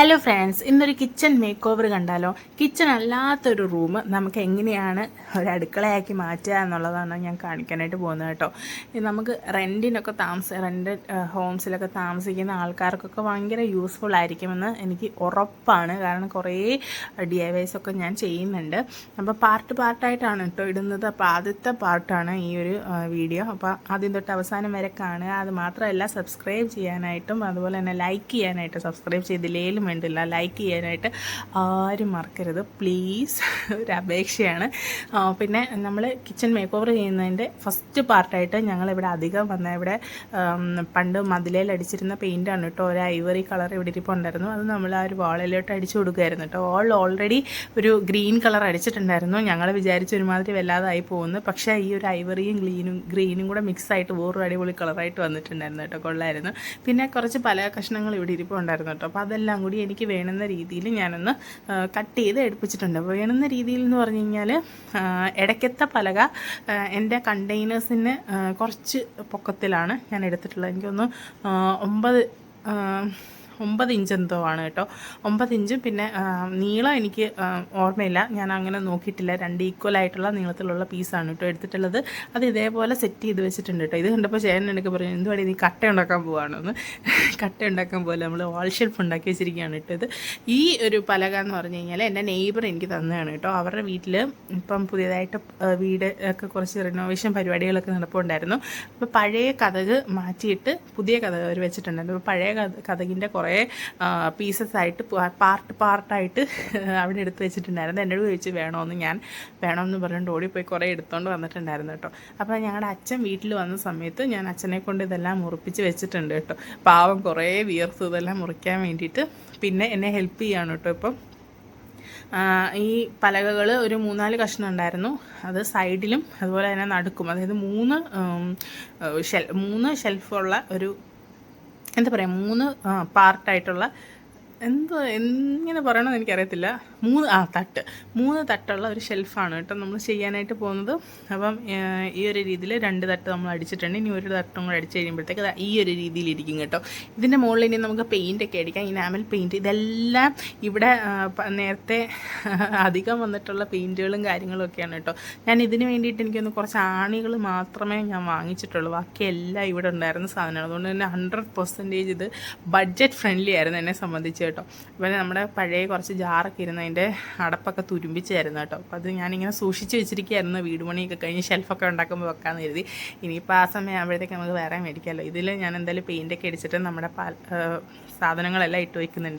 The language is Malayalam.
ഹലോ ഫ്രണ്ട്സ് ഇന്നൊരു കിച്ചൺ മേക്ക് ഓവർ കണ്ടാലോ? കിച്ചൺ അല്ലാത്തൊരു റൂം നമുക്ക് എങ്ങനെയാണ് ഒരു അടുക്കളയാക്കി മാറ്റുക എന്നുള്ളതാണ് ഞാൻ കാണിക്കാനായിട്ട് പോകുന്നത് കേട്ടോ. നമുക്ക് റെന്റിനൊക്കെ താമസ റെന്റ് ഹോംസിലൊക്കെ താമസിക്കുന്ന ആൾക്കാർക്കൊക്കെ ഭയങ്കര യൂസ്ഫുൾ ആയിരിക്കുമെന്ന് എനിക്ക് ഉറപ്പാണ്. കാരണം കുറേ ഡി ഐ വൈസ് ഒക്കെ ഞാൻ ചെയ്യുന്നുണ്ട്. അപ്പോൾ പാർട്ട് പാർട്ടായിട്ടാണ് കേട്ടോ ഇടുന്നത്. അപ്പോൾ ആദ്യത്തെ പാർട്ടാണ് ഈ ഒരു വീഡിയോ അപ്പോൾ ആദ്യം തൊട്ട് അവസാനം വരെ കാണുക. അത് മാത്രമല്ല സബ്സ്ക്രൈബ് ചെയ്യാനായിട്ടും അതുപോലെ തന്നെ ലൈക്ക് ചെയ്യാനായിട്ട് സബ്സ്ക്രൈബ് ചെയ്തില്ലേലും വേണ്ടില്ല. ലൈക്ക് ചെയ്യാനായിട്ട് ആരും മറക്കരുത്. പ്ലീസ് ഒരു അപേക്ഷയാണ്. പിന്നെ നമ്മൾ കിച്ചൺ മേക്ക് ഓവർ ചെയ്യുന്നതിന്റെ ഫസ്റ്റ് പാർട്ടായിട്ട് ഞങ്ങളിവിടെ അധികം വന്ന ഇവിടെ പണ്ട് മതിലേലടിച്ചിരുന്ന പെയിന്റാണ് കേട്ടോ. ഒരു ഐവറി കളർ ഇവിടെ ഇരിപ്പുണ്ടായിരുന്നു അത് നമ്മൾ ആ ഒരു വാളിലോട്ട് അടിച്ചു കൊടുക്കുമായിരുന്നു കേട്ടോ. ഓൾ ഓൾറെഡി ഒരു ഗ്രീൻ കളർ അടിച്ചിട്ടുണ്ടായിരുന്നു. ഞങ്ങൾ വിചാരിച്ച ഒരുമാതിരി വല്ലാതായി പോകുന്നു. പക്ഷേ ഈ ഒരു ഐവറിയും ഗ്രീനും ഗ്രീനും കൂടെ മിക്സ് ആയിട്ട് വേറൊരു അടിപൊളി കളറായിട്ട് വന്നിട്ടുണ്ടായിരുന്നു കേട്ടോ. കൊള്ളായിരുന്നു. പിന്നെ കുറച്ച് പല കഷ്ണങ്ങൾ ഇവിടെ ഇരിപ്പുണ്ടായിരുന്നു കേട്ടോ. അപ്പോൾ അതെല്ലാം കൂടി എനിക്ക് വേണമെന്ന രീതിയിൽ ഞാനൊന്ന് കട്ട് ചെയ്ത് എടുപ്പിച്ചിട്ടുണ്ട്. വേണമെന്ന രീതിയിൽ എന്ന് പറഞ്ഞു കഴിഞ്ഞാൽ ഇടയ്ക്കത്തെ പലക എന്റെ കണ്ടെയ്നേഴ്സിന് കുറച്ച് പൊക്കത്തിലാണ് ഞാൻ എടുത്തിട്ടുള്ളത്. എനിക്കൊന്ന് ഒമ്പത് ഒമ്പത് ഇഞ്ച് എന്തോ ആണ് കേട്ടോ. ഒമ്പത് ഇഞ്ചും പിന്നെ നീളം എനിക്ക് ഓർമ്മയില്ല. ഞാൻ അങ്ങനെ നോക്കിയിട്ടില്ല. രണ്ട് ഈക്വൽ ആയിട്ടുള്ള നീളത്തിലുള്ള പീസാണ് കേട്ടോ എടുത്തിട്ടുള്ളത്. അത് ഇതേപോലെ സെറ്റ് ചെയ്ത് വെച്ചിട്ടുണ്ട് കേട്ടോ. ഇത് കണ്ടപ്പോൾ ചേട്ടൻ എനിക്ക് പറഞ്ഞു എന്തുവാടി നീ കട്ട ഉണ്ടാക്കാൻ പോവാണെന്ന്? കട്ട ഉണ്ടാക്കാൻ പോലെ നമ്മൾ വാൾ ഷെൽഫ് ഉണ്ടാക്കി വെച്ചിരിക്കുകയാണ് കേട്ടോ ഈ ഒരു പലക എന്ന് പറഞ്ഞു കഴിഞ്ഞാൽ എന്റെ നെയ്ബർ എനിക്ക് തന്നതാണ് കേട്ടോ. അവരുടെ വീട്ടിൽ ഇപ്പം പുതിയതായിട്ട് വീട് ഒക്കെ കുറച്ച് റിനോവേഷൻ പരിപാടികളൊക്കെ നടപ്പുണ്ടായിരുന്നു. അപ്പോൾ പഴയ കഥക് മാറ്റിയിട്ട് പുതിയ കഥക് അവർ വെച്ചിട്ടുണ്ടായിരുന്നു അപ്പോൾ പഴയ കഥ കഥകിന്റെ കുറേ പീസസ് ആയിട്ട് പാർട്ട് പാർട്ടായിട്ട് അവിടെ എടുത്ത് വെച്ചിട്ടുണ്ടായിരുന്നു. എന്നോട് ചോദിച്ച് വേണമെന്ന് ഞാൻ വേണമെന്ന് പറഞ്ഞുകൊണ്ട് ഓടിപ്പോയി കുറേ എടുത്തുകൊണ്ട് വന്നിട്ടുണ്ടായിരുന്നു കേട്ടോ അപ്പോൾ ഞങ്ങളുടെ അച്ഛൻ വീട്ടിൽ വന്ന സമയത്ത് ഞാൻ അച്ഛനെ കൊണ്ട് ഇതെല്ലാം മുറിപ്പിച്ച് വെച്ചിട്ടുണ്ട് കേട്ടോ പാവം കുറേ വിയർത്ത് ഇതെല്ലാം മുറിക്കാൻ വേണ്ടിയിട്ട്. പിന്നെ എന്നെ ഹെൽപ്പ് ചെയ്യാണ് കേട്ടോ ഇപ്പം. ഈ പലകകൾ ഒരു മൂന്നാൽ കഷ്ണം ഉണ്ടായിരുന്നു. അത് സൈഡിലും അതുപോലെ തന്നെ നടുക്കും. അതായത് മൂന്ന് ഷെൽ മൂന്ന് ഷെൽഫുള്ള ഒരു എന്താ പറയുക മൂന്ന് പാർട്ടായിട്ടുള്ള എന്തോ എങ്ങനെ പറയണമെന്ന് എനിക്കറിയത്തില്ല. മൂന്ന് ആ തട്ട്. മൂന്ന് തട്ടുള്ള ഒരു ഷെൽഫാണ് കേട്ടോ നമ്മൾ ചെയ്യാനായിട്ട് പോകുന്നത്. അപ്പം ഈ ഒരു രീതിയിൽ രണ്ട് തട്ട് നമ്മൾ അടിച്ചിട്ടുണ്ട്. ഇനി ഒരു തട്ടും കൂടെ അടിച്ച് കഴിയുമ്പോഴത്തേക്ക് ഈ ഒരു രീതിയിലിരിക്കും കേട്ടോ. ഇതിന്റെ മുകളിൽ ഇനി നമുക്ക് പെയിന്റ് ഒക്കെ അടിക്കാം. ഇനാമൽ പെയിന്റ് ഇതെല്ലാം ഇവിടെ നേരത്തെ അധികം വന്നിട്ടുള്ള പെയിന്റുകളും കാര്യങ്ങളും ഒക്കെയാണ് കേട്ടോ. ഞാൻ ഇതിന് വേണ്ടിയിട്ട് എനിക്കൊന്ന് കുറച്ച് ആണികൾ മാത്രമേ ഞാൻ വാങ്ങിച്ചിട്ടുള്ളൂ. ബാക്കി എല്ലാം ഇവിടെ ഉണ്ടായിരുന്ന സാധനമാണ്. അതുകൊണ്ട് തന്നെ ഹൺഡ്രഡ് പെർസെന്റേജ് ഇത് ബഡ്ജറ്റ് ഫ്രണ്ട്ലി ആയിരുന്നു എന്നെ സംബന്ധിച്ച് കേട്ടോ. അപ്പോൾ നമ്മുടെ പഴയ കുറച്ച് ജാറൊക്കെ ഇരുന്ന് അതിന്റെ അടപ്പൊക്കെ തുരുമ്പിച്ചായിരുന്നു കേട്ടോ. അപ്പോൾ അത് ഞാനിങ്ങനെ സൂക്ഷിച്ച് വെച്ചിരിക്കുകയായിരുന്നു. വീട് പണിയൊക്കെ കഴിഞ്ഞ് ഷെൽഫൊക്കെ ഉണ്ടാക്കുമ്പോൾ വെക്കാമെന്ന് കരുതി. ഇനിയിപ്പോൾ ആ സമയം ആകുമ്പോഴത്തേക്ക് നമുക്ക് വേറെ മേടിക്കാമല്ലോ ഇതിൽ ഞാൻ എന്തായാലും പെയിന്റൊക്കെ അടിച്ചിട്ട് നമ്മുടെ പാൽ സാധനങ്ങളെല്ലാം ഇട്ട് വയ്ക്കുന്നുണ്ട്